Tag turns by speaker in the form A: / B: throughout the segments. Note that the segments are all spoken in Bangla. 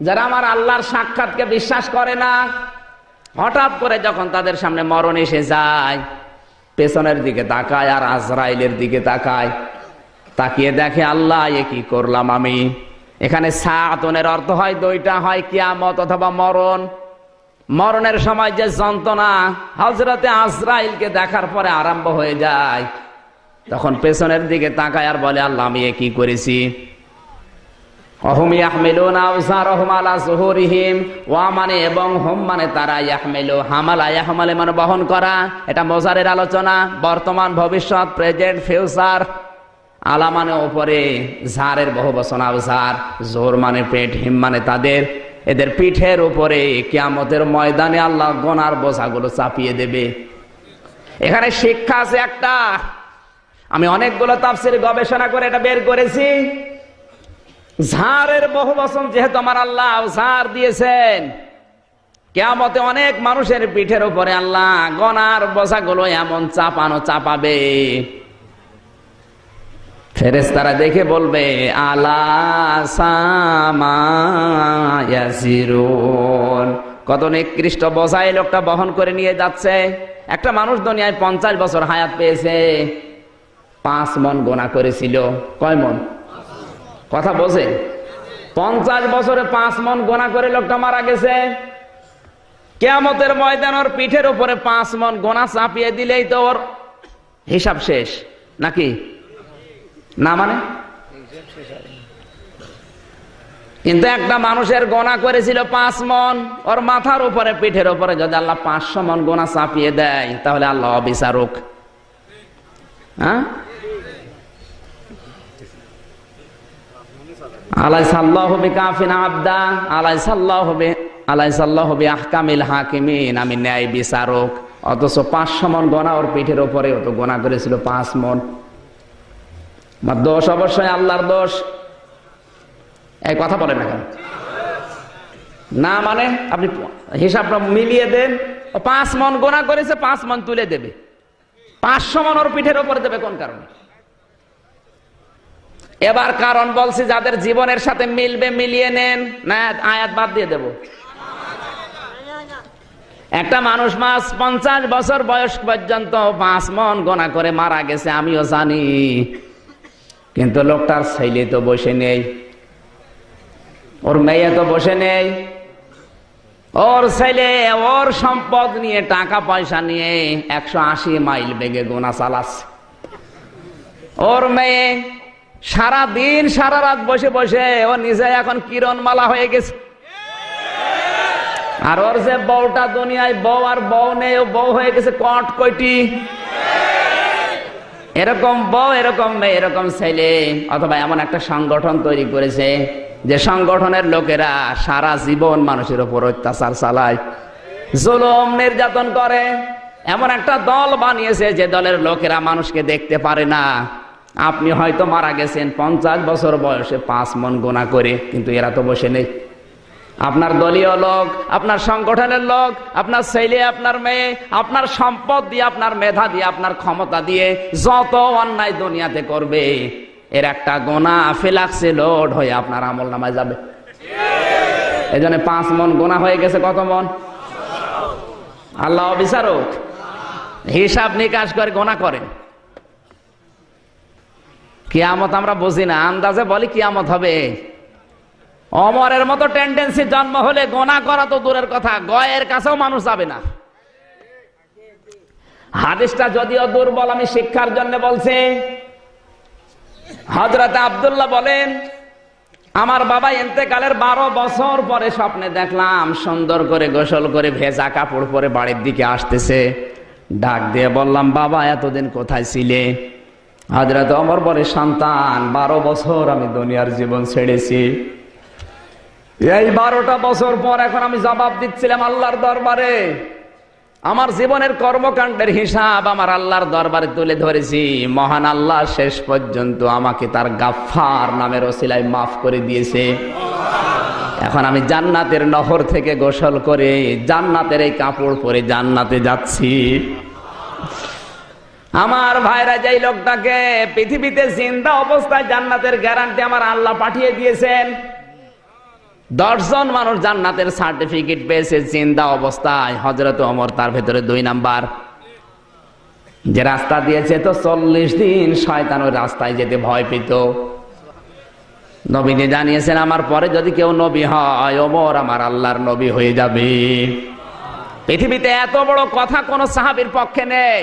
A: যারা আমার আল্লাহর সাক্ষাৎকে বিশ্বাস করে না, হঠাৎ করে যখন তাদের সামনে মরণ এসে যায়, পেছনের দিকে তাকায় আর আজরাইলের দিকে তাকায়, তাকিয়ে দেখে আল্লাহ, এ কি করলাম আমি? এখানে সাতনের অর্থ হয় দুইটা হয় কিয়ামত অথবা মরণ। মরণের সময় যে যন্ত্রণা হজরতে আজরাইলকে দেখার পরে আরম্ভ হয়ে যায়। তখন পেছনের দিকে তাকায় আর বলে, আল্লাহ, আমি এ কি করেছি? ওয়া মানে এবং মানে তারা মানে বহন করা। এটা আলোচনা। বর্তমান, ভবিষ্যৎ, প্রেজেন্ট, ফিউচার। আলা মানে ওপরে ঝাড়ের বহু বচন জোর মানে পেট, হিম মানে তাদের। এদের পিঠের উপরে কিয়ামতের ময়দানে আল্লাহ গোনার বোঝাগুলো চাপিয়ে দেবে। এখানে শিক্ষা আছে একটা। আমি অনেকগুলো তাফসির গবেষণা করে এটা বের করেছি। ঝাড়ের বহু বচন যেহেতু আমার আল্লাহ ঝাড় দিয়েছেন, কেয়ামতে অনেক মানুষের পিঠের উপরে আল্লাহ গনার বোঝাগুলো এমন চাপানো চাপাবে। ফেরেস্তারা দেখে বলবে, আলা কত নিকৃষ্ট এই লোকটা বহন করে নিয়ে যাচ্ছে। একটা মানুষ দুনিয়ায় পঞ্চাশ বছর হায়াত পেয়েছে, পাঁচ মন গোনা করেছিল। কয় মন? কথা বোঝে? পঞ্চাশ বছরে পাঁচ মন গোনা করে লোকটা মারা গেছে। কেয়ামতের ময়দান ওর পিঠের উপরে পাঁচ মন গোনা চাপিয়ে দিলেই তো ওর হিসাব শেষ। নাকি? না মানে? কিন্তু একটা মানুষের গোনা করেছিল পাঁচ মন, ওর মাথার উপরে, পিঠের উপরে যদি আল্লাহ পাঁচশো মন গোনা চাপিয়ে দেয়, তাহলে আল্লাহ অবিচারক। হ্যাঁ? আলাই সাল্লাহ হবে কাফিন আবদা আলাই সাল্লাহ হবে আলাই সাল্লাহ হবে আহকামিল হাকিমিন। আমি ন্যায় বিচারক। অথচ পাঁচশো মন গোনা ওর পিঠের উপরে অত গোনা করেছিল পাঁচ মন। আমার দোষ অবশ্যই আল্লাহর দোষ। এই কথা বলেন না না মানে আপনি হিসাবটা মিলিয়ে দেন পাঁচ মন গোনা করেছে, পাঁচ মন তুলে দেবে। পাঁচশো মন ওর পিঠের উপরে দেবে কোন কারণে? এবার কারণ বলছি, যাদের জীবনের সাথে মিলবে, মিলিয়ে নেন। না, আয়াত বাদ দিয়ে দেব। একটা মানুষ মাস পঞ্চাশ বছর বয়স পর্যন্ত পাঁচ মন গোনা করে মারা গেছে, আমিও জানি। কিন্তু লোকটার ছেলে তো বসে নেই। ওর মেয়ে তো বসে নেই। ওর ছেলে ওর সম্পদ নিয়ে টাকা পয়সা নিয়ে একশো আশি মাইল বেগে গোনা চালাচ্ছে। ওর মেয়ে সারা দিন সারা রাত বসে বসে, ও নিজে এখন কিরণমালা হয়ে গেছে। আর ওর যে বউটা দুনিয়ায় বউ আর বউ নেই, ও বউ হয়ে গেছে কট কয়টি এরকম বউ, এরকম মেয়ে, এরকম ছেলে, অথবা এমন একটা সংগঠন তৈরি করেছে, যে সংগঠনের লোকেরা সারা জীবন মানুষের উপর অত্যাচার চালায়, জুলুম নির্যাতন করে। এমন একটা দল বানিয়েছে, যে দলের লোকেরা মানুষকে দেখতে পারে না। আপনি হয়তো মারা গেছেন, পঞ্চাশ বছর বয়সে পাঁচ মন গোনা করে, কিন্তু এরা তো বসে নেই। আপনার দলীয় লোক, আপনার সংগঠনের লোক, আপনার ছেলে, আপনার মেয়ে, আপনার সম্পদ দিয়ে, আপনার মেধা দিয়ে, আপনার ক্ষমতা দিয়ে যত অন্যায় দুনিয়াতে করবে, এর একটা গোনা ফেলাক্সে লোড হয়ে আপনার আমল নামায় যাবে। এই জন্য পাঁচ মন গোনা হয়ে গেছে কত মন? আল্লাহ বিচারক হিসাব নিকাশ করে গোনা করেন। কিয়ামত আমরা বুঝি না, আন্দাজে বলি কিয়ামত হবে। অমরের মতো টেন্ডেন্সি জন্ম হলে গোনা করা তো দূরের কথা, গয়ের কাছেও মানুষ যাবে না। হাদিসটা যদিও দুর্বল, আমি শিক্ষার জন্য বলছি। হজরত আবদুল্লাহ বলেন, আমার বাবা এতেকালের বারো বছর পরে স্বপ্নে দেখলাম, সুন্দর করে গোসল করে ভেজা কাপড় পরে বাড়ির দিকে আসতেছে। ডাক দিয়ে বললাম, বাবা, এতদিন কোথায় ছিলে? হজরত অমর বলে, সন্তান, বারো বছর আমি দুনিয়ার জীবন ছেড়েছি। এই বারোটা বছর পর এখন আমি জবাব দিচ্ছিলাম আল্লাহর দরবারে। আমার জীবনের কর্মকাণ্ডের হিসাব আমার আল্লাহর দরবারে তুলে ধরেছি। মহান আল্লাহ শেষ পর্যন্ত আমাকে তার গাফার নামের ওসিলায় মাফ করে দিয়েছে। এখন আমি জান্নাতের নহর থেকে গোসল করে জান্নাতের এই কাপড় পরে জান্নাতে যাচ্ছি। আমার ভাইরা যেই লোকটাকে পৃথিবীতে জিন্দা অবস্থায় জান্নাতের গ্যারান্টি আমার আল্লাহ পাঠিয়ে দিয়েছেন, দশজন মানুষ জান্নাতের সার্টিফিকেট পেয়েছে চিন্তা অবস্থায়। হজরত অমর তার ভেতরে দুই নাম্বার। যে রাস্তা দিয়েছে তো চল্লিশ দিন শয়তান ওই রাস্তায় যেতে ভয় পেত। নবীনে জানিয়েছেন, আমার পরে যদি কেউ নবী হয়, ওমর আমার আল্লাহর নবী হয়ে যাবে। পৃথিবীতে এত বড় কথা কোন সাহাবির পক্ষে নেই।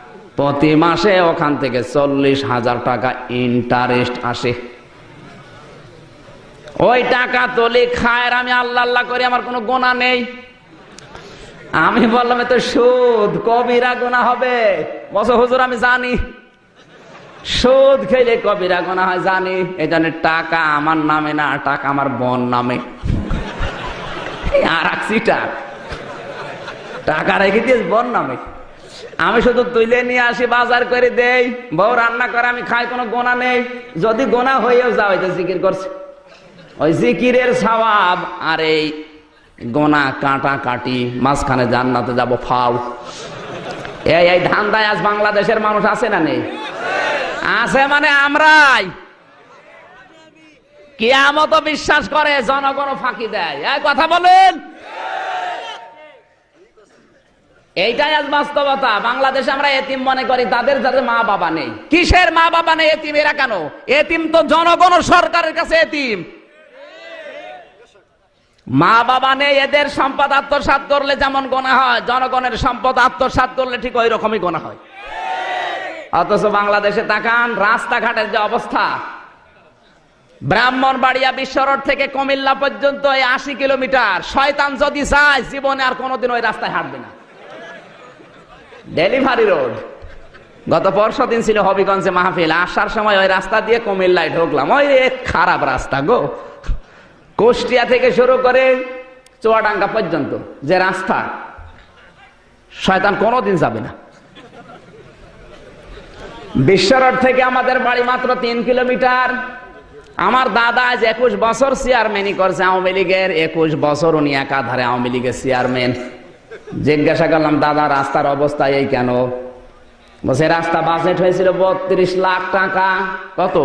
A: প্রতি মাসে ওখান থেকে চল্লিশ হাজার টাকা ইন্টারেস্ট আসে। ওই টাকা তোলে, খায়ের আমি আল্লাহ আল্লাহ করে, আমার কোনো গোনা নেই। আমি বললাম তো সুদ, কবিরা গোনা হবে? বছর হুজুর, আমি জানি। সুদ খেলে কবিরা গোনা হয়, জানি। এই জন্য টাকা আমার নামে না, টাকা আমার বোন নামে। আর টাকা রেখে দিয়েছ বোন নামে। আমি শুধু তুলে নিয়ে আসি, বাজার করে দেই। বউ রান্না করে, আমি খাই, কোনো গোনা নেই। যদি গোনা হয়েও যাও তো জিকির করছে। ওই জিকিরের সওয়াব আর এই গোনা, কাটা, কাটি, মাঝখানে জান্নাতে যাব ফাও এই এই ধান্দায় আজ বাংলাদেশের মানুষ আছে না নেই? আছে মানে আমরাই। কিয়ামত বিশ্বাস করে জনগণ ফাঁকি দেয়। এই কথা বলেন। এইটাই আজ বাস্তবতা। বাংলাদেশে আমরা এতিম মনে করি, তাদের যাদের মা বাবা নেই। কিসের মা বাবা নেই এতিম এরা কেন? এতিম তো জনগণ, সরকারের কাছে এতিম। মা বাবা নেই, এদের সম্পদ আত্মসাত করলে যেমন গোনা হয়, জনগণের সম্পদ আত্মসাত করলে ঠিক ওই রকমই গোনা হয়। অথচ বাংলাদেশে তাকান, রাস্তাঘাটের যে অবস্থা। ব্রাহ্মণবাড়িয়া বিশ্ব রোড থেকে কুমিল্লা পর্যন্ত এই আশি কিলোমিটার। শয়তান যদি চায়, জীবনে আর কোনোদিন ওই রাস্তায় হাঁটবে না। Delivery road. গত পরশু দিন ছিল হবিগঞ্জে মাহফিল, আসার সময় ওই রাস্তা দিয়ে কুমিল্লায় ঢুকলাম। ওই খারাপ রাস্তা গো। কুষ্টিয়া থেকে শুরু করে চুয়াডাঙ্গা পর্যন্ত যে রাস্তা, শয়তান কোনোদিন যাবে না। বিশ্বরোড থেকে আমাদের বাড়ি মাত্র তিন কিলোমিটার। আমার দাদা আজ একুশ বছর চেয়ারম্যানই করছে আওয়ামী লীগের। একুশ বছর উনি একাধারে আওয়ামী লীগের চেয়ারম্যান জিজ্ঞাসা করলাম, দাদা, রাস্তার অবস্থা এই কেন? বলছে, রাস্তা বাজেট হয়েছিল বত্রিশ লাখ টাকা। কত?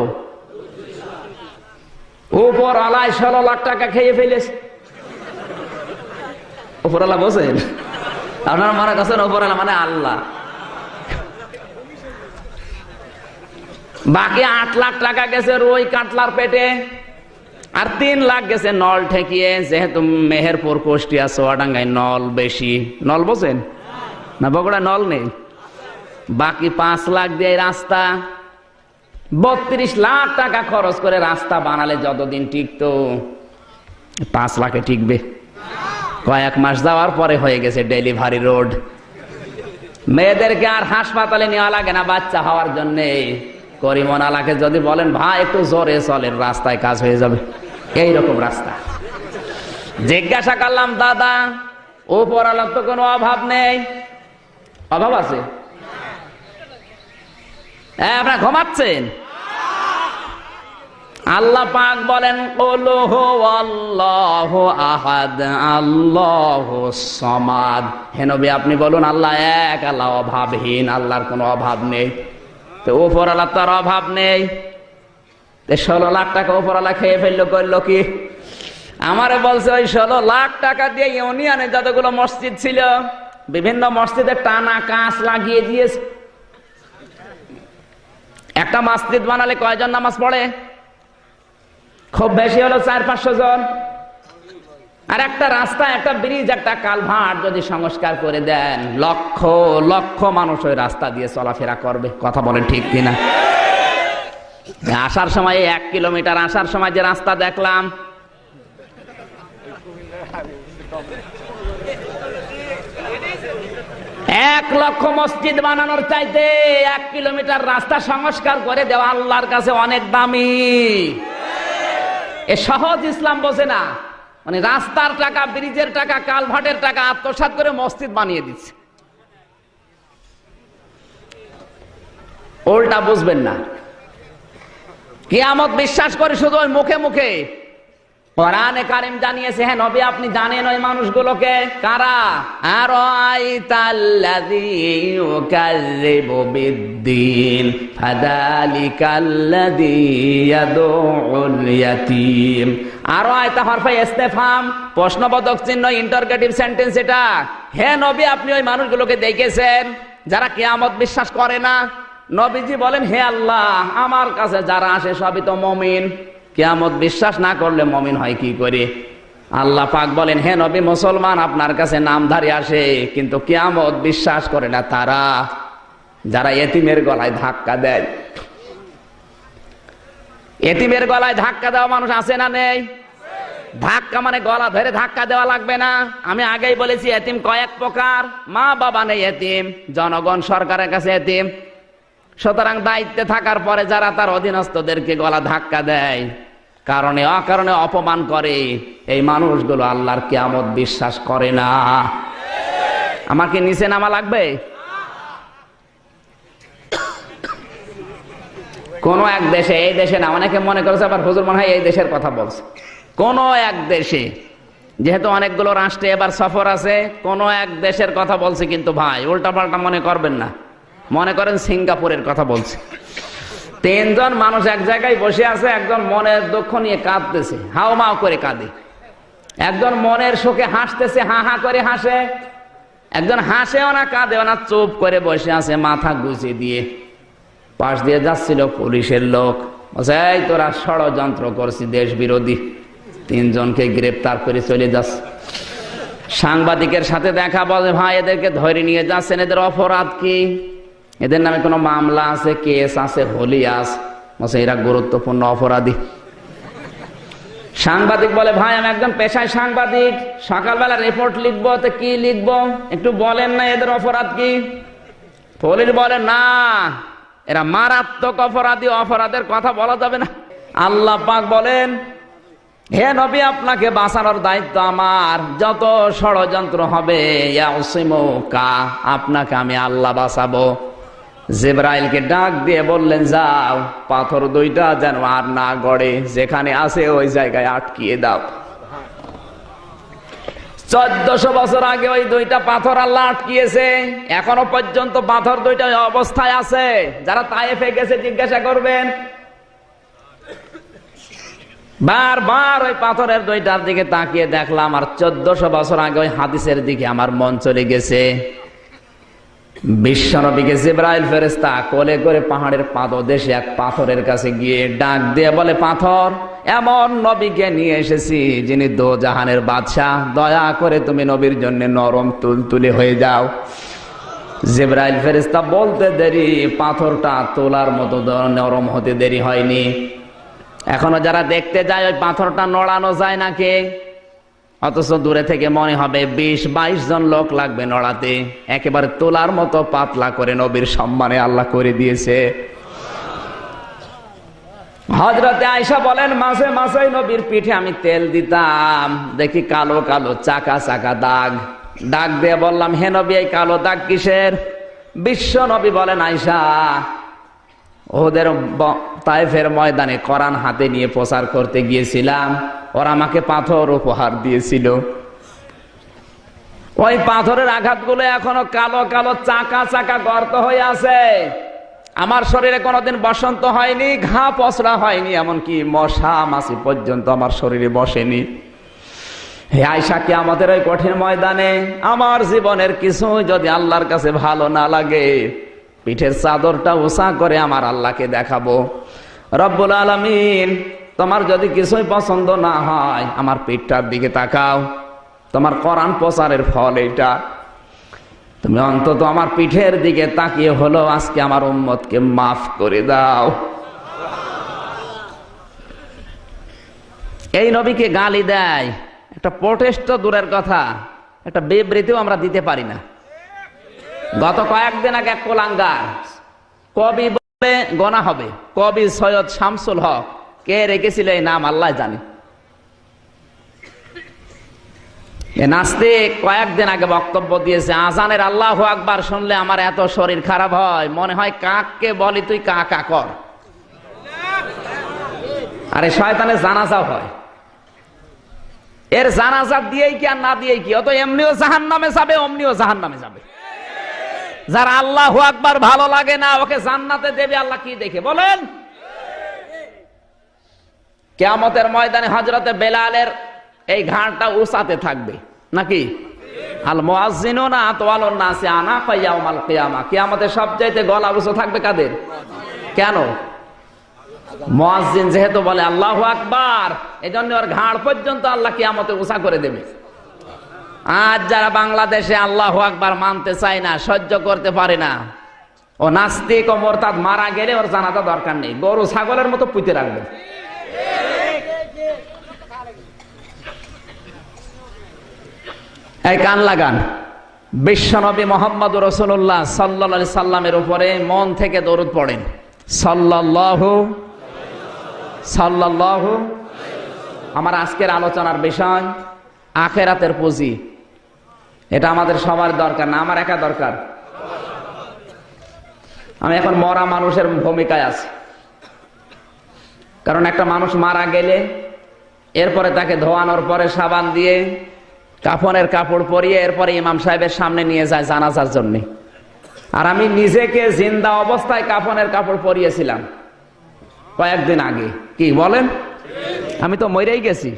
A: উপর আলায় ষোলো লাখ টাকা খেয়ে ফেলেছে। উপরওয়ালা বসেন আপনারা মনে করছেন উপরওয়ালা মানে আল্লাহ? বাকি আট লাখ টাকা গেছে রুই কাতলার পেটে। আর তিন লাখ গেছে, নল ঠেকিয়ে, যেহেতু মেহেরপুর, কুষ্টিয়া সোয়াডাঙ্গায় নল বেশি। নল বোঝেন? না বগুড়া নল নেই। বাকি পাঁচ লাখ দিয়ে রাস্তা। বত্রিশ লাখ টাকা খরচ করে রাস্তা বানালে যতদিন টিকতো, পাঁচ লাখে টিকবে। কয়েক মাস যাওয়ার পরে হয়ে গেছে ডেলিভারি রোড। মেয়েদেরকে আর হাসপাতালে নেওয়া লাগে না বাচ্চা হওয়ার জন্যে। করিমন আলাকে যদি বলেন, ভাই, একটু জোরে চলেন, রাস্তায় কাজ হয়ে যাবে। এই রকম রাস্তা। জিজ্ঞাসা করলাম, দাদা ওপর আলার তো কোনো অভাব নেই? অভাব আছে। হ্যাঁ আপনারা ঘুমাচ্ছেন? আল্লাহ পাক বলেন আহাদ, আল্লাহ সমাদ। হেনবি আপনি বলুন, আল্লাহ এক, আল্লাহ অভাবহীন, আল্লাহর কোনো অভাব নেই। তো ওপর আল্লাহ তার অভাব নেই? ষোলো লাখ টাকা ওপর আল্লাহ খেয়ে ফেলল, করল কি? আমারে বলছে, ওই ষোলো লাখ টাকা দিয়ে ইউনিয়নে যতগুলো মসজিদ ছিল, বিভিন্ন মসজিদে টানা কাঁচ লাগিয়ে দিয়েছে। একটা মসজিদ বানালে কয়জন নামাজ পড়ে? খুব বেশি হলো চার, পাঁচশো জন। আর একটা রাস্তা, একটা ব্রিজ, একটা কালভার্ট যদি সংস্কার করে দেন, লক্ষ লক্ষ মানুষ ওই রাস্তা দিয়ে চলাফেরা করবে। কথা বলেন ঠিক কিনা? আসার সময় এক কিলোমিটার, আসার সময় যে রাস্তা দেখলাম। এক লক্ষ মসজিদ বানানোর চাইতে এক কিলোমিটার রাস্তা সংস্কার করে দেওয়া আল্লাহর কাছে অনেক দামি। এ সহজ ইসলাম বোঝে না। মানে রাস্তার টাকা, ব্রিজের টাকা কালভাটের টাকা আত্মসাত করে মসজিদ বানিয়ে দিচ্ছে। ওল্টা বুঝবেন না। কিয়ামত বিশ্বাস করে শুধু ওই মুখে মুখে। কোরআনে কারিম জানিয়েছে হ্যাঁ নবী, আপনি জানেন ওই মানুষগুলোকে? কারা? আর ইস্তেফাম, প্রশ্নবোধক চিহ্ন, ইন্টারগেটিভ সেন্টেন্স এটা। হে নবী, আপনি ওই মানুষগুলোকে দেখেছেন? যারা কিয়ামত বিশ্বাস করে না নবীজি বলেন, হে আল্লাহ, আমার কাছে যারা আসে সবই তো মমিন। কেয়ামত বিশ্বাস না করলে মমিন হয় কি করে? আল্লাহ পাক বলেন, হে নবী, মুসলমান আপনার কাছে নামধারী আসে, কিন্তু কেয়ামত বিশ্বাস করে না তারা। যারা এতিমের গলায় ধাক্কা দেয়। এতিমের গলায় ধাক্কা দেওয়া মানুষ আছে না নেই? ধাক্কা মানে গলা ধরে ধাক্কা দেওয়া লাগবে না। আমি আগেই বলেছি, এতিম কয়েক প্রকার। মা বাবা নেই এতিম, জনগণ সরকারের কাছে এতিম। সুতরাং দায়িত্বে থাকার পরে যারা তার অধীনস্থদেরকে গলা ধাক্কা দেয়, কারণে অকারণে অপমান করে, এই মানুষগুলো আল্লাহর কেয়ামত বিশ্বাস করে না। আমাকে নিচে নামা লাগবে? কোন এক দেশে, এই দেশে না, অনেকে মনে করেছে, আবার হুজুর মনে হয় এই দেশের কথা বলছে। কোন এক দেশে, যেহেতু অনেকগুলো রাষ্ট্রে এবার সফর আছে, কোন এক দেশের কথা বলছে কিন্তু ভাই উল্টা পাল্টা মনে করবেন না। মনে করেন সিঙ্গাপুরের কথা বলছে। তিনজন মানুষ এক জায়গায় বসে আছে, একজন মনের দুঃখ নিয়ে কাঁদতেছে। হাও মাও করে কাঁদে। একজন মনের শোকে হাসতেছে, হা হা করে হাসে। একজন হাসেও না, কাঁদেও না, চুপ করে বসে আছে মাথা গুছিয়ে দিয়ে। পাশ দিয়ে যাচ্ছিল পুলিশের লোক। এই তোরা ষড়যন্ত্র করছি দেশ বিরোধী। তিনজনকে গ্রেপ্তার করে চলে যাচ্ছে সাংবাদিকের সাথে দেখা বলে, ভাই, এদেরকে ধরে নিয়ে যাচ্ছেন, এদের অপরাধ কি? এদের নামে কোনো মামলা আছে, কেস আছে, হোলি আস। বলছে এরা গুরুত্বপূর্ণ অপরাধী। সাংবাদিক বলে, ভাই, আমি একজন পেশায় সাংবাদিক। সকালবেলা রিপোর্ট লিখব, তো কি লিখব? একটু বলেন না এদের অপরাধ কি? পুলিশ বলে, না, এরা মারাত্মক অপরাধী। অপরাধের কথা বলা যাবে না। আল্লাহ পাক বলেন, হে নবী, আপনাকে বাঁচানোর দায়িত্ব আমার। যত ষড়যন্ত্র হবে আপনাকে আমি আল্লাহ বাঁচাবো। জেব্রাইলকে ডাক দিয়ে বললেন, যাও, পাথর দুইটা যেন আর না গড়ে, যেখানে আছে ওই জায়গায় আটকিয়ে দাও। চোদ্দশো বছর আগে ওই দুইটা পাথর আল্লাহ আটকিয়েছে। এখনও পর্যন্ত পাথর দুইটা অবস্থায় আছে। যারা তাইফে গেছে, জিজ্ঞাসা করবেন। বারবার ওই পাথরের দুইটার দিকে তাকিয়ে দেখলাম, আর চোদ্দশো বছর আগে ওই হাদিসের দিকে আমার মন চলে গেছে। বিশ্বনবীকে জিব্রাইল ফেরেস্তা কোলে করে পাহাড়ের পাদদেশে এক পাথরের কাছে গিয়ে ডাক দিয়ে বলে, পাথর, এমন নবীকে নিয়ে এসেছি যিনি দো জাহানের বাদশাহ। দয়া করে তুমি নবীর জন্য নরম তুলতুলে হয়ে যাও। জিব্রাইল ফেরেস্তা বলতে দেরি, পাথরটা তোলার মতো নরম হতে দেরি হয়নি। এখনও যারা দেখতে যায়, ওই পাথরটা নড়ানো যায় নাকি? অথচ দূরে থেকে মনে হবে বিশ, বাইশ জন লোক লাগবে নড়াতে। একেবারে তোলার মতো পাতলা করে নবীর সম্মানে আল্লাহ করে দিয়েছে। হজরতে আয়সা বলেন মাসে মাসে নবীর পিঠে আমি তেল দিতাম। দেখি কালো কালো, চাকা চাকা দাগ। দাগ দিয়ে বললাম, হে নবী, এই কালো দাগ কিসের? বিশ্ব নবী বলেন আয়সা ওদের তাইফের ময়দানে কোরআন হাতে নিয়ে প্রচার করতে গিয়েছিলাম। ওরা আমাকে পাথর উপহার দিয়েছিল। ওই পাথরের আঘাতগুলো এখনও কালো কালো চাকা চাকা গর্ত হয়ে আছে। আমার শরীরে কোনোদিন বসন্ত হয়নি, ঘা পচড়া হয়নি, এমনকি মশা মাছি পর্যন্ত আমার শরীরে বসেনি। হে আয়সা কি আমাদের ওই কঠিন ময়দানে আমার জীবনের কিছু যদি আল্লাহর কাছে ভালো না লাগে, পিঠের চাদরটা উষা করে আমার আল্লাহকে দেখাবো। রব্বুল আলমিন তোমার যদি কিছুই পছন্দ না হয়, আমার পেটটার দিকে তাকাও। তোমার করান প্রচারের ফল এটা। তুমি অন্তত আমার পিঠের দিকে তাকিয়ে হলো আজকে আমার উম্মতকে মাফ করে দাও। এই নবীকে গালি দেয়। একটা প্রোটেস্ট দূরের কথা, একটা বিবৃতিও আমরা দিতে পারি না। গত কয়েকদিন আগে এক কোলাঙ্গার, কবি বলে গনা হবে, কবি সৈয়দ শামসুল হক কে রেখেছিল এই নাম আল্লাহ জানে। নাস্তিক কয়েকদিন আগে বক্তব্য দিয়েছে, আজানের আল্লাহ আকবার শুনলে আমার এত শরীর খারাপ হয়, মনে হয় কাককে বলি তুই কা কা কর। আরে শয়তানের জানাজাও হয়। এর জানাজা দিয়েই কি আর না দিয়েই কি? অত এমনিও জাহান নামে যাবে, অমনিও জাহান নামে যাবে। যার আল্লাহ আকবার ভালো লাগে না, ওকে জান্নাতে দেবে, আল্লাহ কি দেখে? বলেন! কেয়ামতের ময়দানে হজরতে বেলালের এই ঘাড়টা উসাতে থাকবে। নাকি? আল মোয়াজিনও না তোয়ালোর না সে আনা পাইয়াও মাল কেয়ামা। কেয়ামতের সবচাইতে গলা উঁচু থাকবে কাদের? কেন? মোয়াজিন যেহেতু বলে আল্লাহ আকবার জন্য ওর ঘাড় পর্যন্ত আল্লাহ কিয়ামতে উষা করে দেবে। আজ যারা বাংলাদেশে আল্লাহ আকবার মানতে চায় না, সহ্য করতে পারে না, ও নাস্তিক ও মোরতাদ মারা গেলে ওর জানাটা দরকার নেই। গরু, ছাগলের মতো পুঁতে রাখবে। এই কান লাগান। বিশ্বনবী মোহাম্মদ রসুল্লাহ সাল্লা সাল্লামের উপরে মন থেকে দরুদ পড়েন। সাল্লাল্লাহু সাল্লাল্লাহু আমার আজকের আলোচনার বিষয় আখেরাতের পুঁজি। এটা আমাদের সবার দরকার না, আমার একা দরকার। আমি এখন মরা মানুষের ভূমিকায় আছি। কারণ একটা মানুষ মারা গেলে, এরপরে তাকে ধোয়ানোর পরে সাবান দিয়ে কাফনের কাপড় পরিয়ে এরপরে ইমাম সাহেবের সামনে নিয়ে যায় জানাজার জন্যে। আর আমি নিজেকে জিন্দা অবস্থায় কাফনের কাপড় পরিয়েছিলাম কয়েকদিন আগে। কি বলেন? আমি তো মরেই গেছি।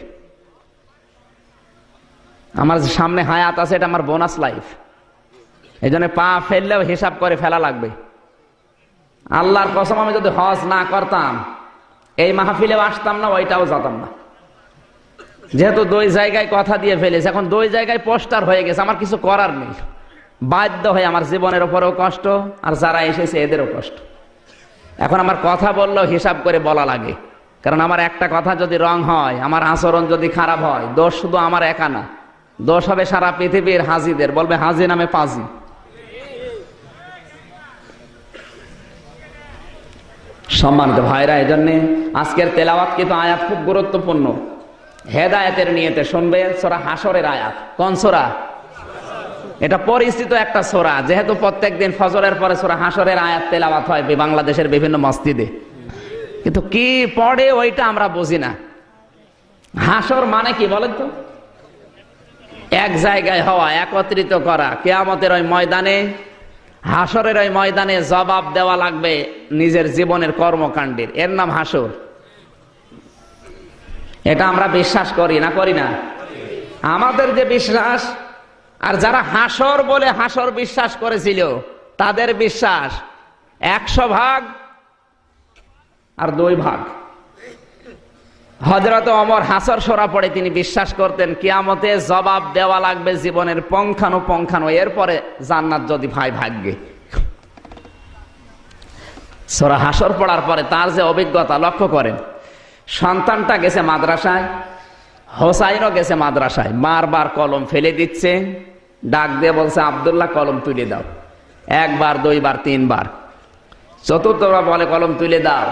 A: আমার সামনে হায়াত আছে, এটা আমার বোনাস লাইফ এই জন্য পা ফেললেও হিসাব করে ফেলা লাগবে। আল্লাহর কসম আমি যদি হজ না করতাম এই মাহফিলে আসতাম না, ওইটাও যেতাম না। যেহেতু দুই জায়গায় কথা দিয়ে ফেলেছে, এখন দুই জায়গায় পোস্টার হয়ে গেছে, আমার কিছু করার নেই। বাধ্য হয়ে আমার জীবনের ওপরেও কষ্ট, আর যারা এসেছে এদেরও কষ্ট। এখন আমার কথা বললেও হিসাব করে বলা লাগে। কারণ আমার একটা কথা যদি রং হয়, আমার আচরণ যদি খারাপ হয়, দোষ শুধু আমার একা না। দোষ হবে সারা পৃথিবীর হাজিদের, বলবে হাজি নামে পাজি। সম্মানিত ভাইরা এই জন্যে আজকের তেলাওয়াত কিন্তু আয়াত খুব গুরুত্বপূর্ণ। হেদায়তের নিয়েতে শুনবে সোরা হাসরের আয়াত। কোন সোরা? এটা পরিচিত একটা সোরা, যেহেতু প্রত্যেক দিন ফজরের পরে সোরা হাসরের আয়াত তেলাওয়াত হয় বাংলাদেশের বিভিন্ন মসজিদে। কিন্তু কি পড়ে ওইটা আমরা বুঝি না। হাসর মানে কি বলেন তো? এক জায়গায় হওয়া, একত্রিত করা। কেয়ামতের ওই ময়দানে হাসরের ওই ময়দানে জবাব দেওয়া লাগবে নিজের জীবনের কর্মকাণ্ডের। এর নাম হাসর এটা আমরা বিশ্বাস করি না করি না? আমাদের যে বিশ্বাস, আর যারা হাসর বলে হাসর বিশ্বাস করেছিল, তাদের বিশ্বাস একশো ভাগ আর দুই ভাগ। হজরত অমর হাসর সরা পড়ে তিনি বিশ্বাস করতেন, কিয়ামতে জবাব দেওয়া লাগবে জীবনের পঙ্খানো পঙ্খানো এরপরে জান্নাত যদি ভাই ভাগ্যে। সোরা হাসর পড়ার পরে তার যে অভিজ্ঞতা লক্ষ্য করেন, সন্তানটা গেছে মাদ্রাসায়, হোসাইনও গেছে মাদ্রাসায়, বারবার কলম ফেলে দিচ্ছে, ডাক দিয়ে বলছে, আবদুল্লাহ, কলম তুলে দাও। একবার, দুইবার, তিনবার। চতুর্থবার বলে, কলম তুলে দাও।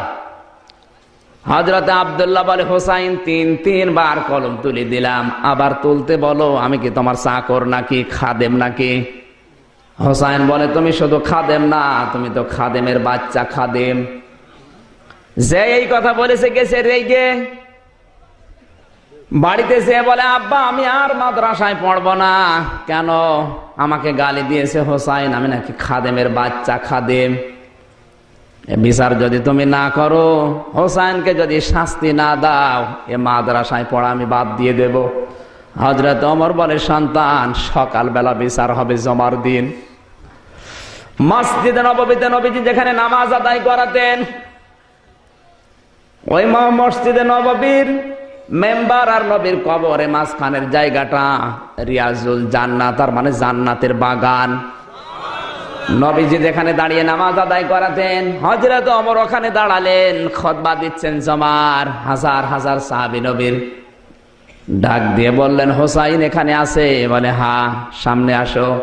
A: হজরত আবদুল্লাহ বলে, হোসাইন, তিন, তিনবার কলম তুলে দিলাম। আবার তুলতে বলো, আমি কি তোমার চাকর নাকি, খাদেম নাকি? হোসাইন বলে, তুমি শুধু খাদেম না, তুমি তো খাদেমের বাচ্চা, খাদেম। যে এই কথা বলেছে, গেছে রেগে। বাড়িতে সে বলে, আব্বা, আমি আর মাদ্রাসায় পড়ব না। কেন? আমাকে গালি দিয়েছে, হোসাইন, আমি নাকি খাদেমের বাচ্চা, খাদেম। বিচার যদি তুমি না করো, হোসাইনকে যদি শাস্তি না দাও, এ মাদ্রাসায় পড়া আমি বাদ দিয়ে দেব। হজরত অমর বলে সন্তান, সকালবেলা বিচার হবে জমার দিন। মসজিদে নবীতে নবীজি যেখানে নামাজ আদায় করাতেন, ওই মসজিদে নববীর মেম্বার আর নবীর কবরে মাঝখানের জায়গাটা রিয়াজুল জান্নাত, তার মানে জান্নাতের বাগান। নবীজি যেখানে দাঁড়িয়ে নামাজ আদায় করাতেন হজরত অমর ওখানে দাঁড়ালেন, খতবা দিচ্ছেন জমার, হাজার হাজার সাহাবি নবীর ডাক দিয়ে বললেন, হোসাইন এখানে আছে? বলে, হা, সামনে আসো।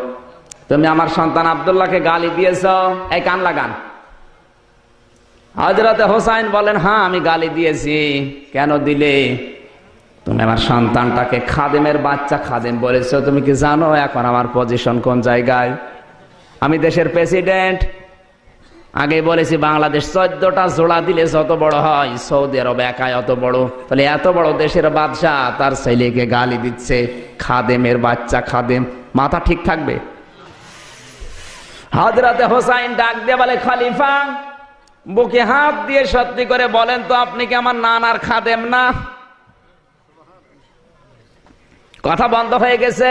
A: তুমি আমার সন্তান আবদুল্লাহকে গালি দিয়েছ? এই কান লাগান। হজরতে হোসাইন বলেন হ্যাঁ আমি গালি দিয়েছি। কেন দিলে? তুমি আমার সন্তানটাকে খাদেমের বাচ্চা খাদেম বলেছ। তুমি কি জানো এখন আমার পজিশন কোন জায়গায়? আমি দেশের প্রেসিডেন্ট। আগে বলেছি, বাংলাদেশ চোদ্দটা জোড়া দিলে যত বড় হয়, সৌদি আরব একাই অত বড়। তাহলে এত বড় দেশের বাদশাহ তার ছেলেকে গালি দিচ্ছে, খাদেমের বাচ্চা খাদেম। মাথা ঠিক থাকবে? হাজরাতে হোসাইন ডাক দিয়ে বলে, খলিফা, বুকে হাত দিয়ে সত্যি করে বলেন তো, আপনি কি আমার নানার খাদেম না? কথা বন্ধ হয়ে গেছে।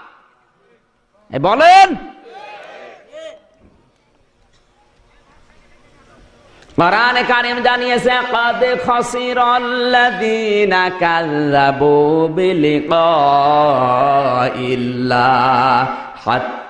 A: বলেন কোরআনে কারিম জানিয়েছে قد خسر الذين كذبوا بلقاء الله حتى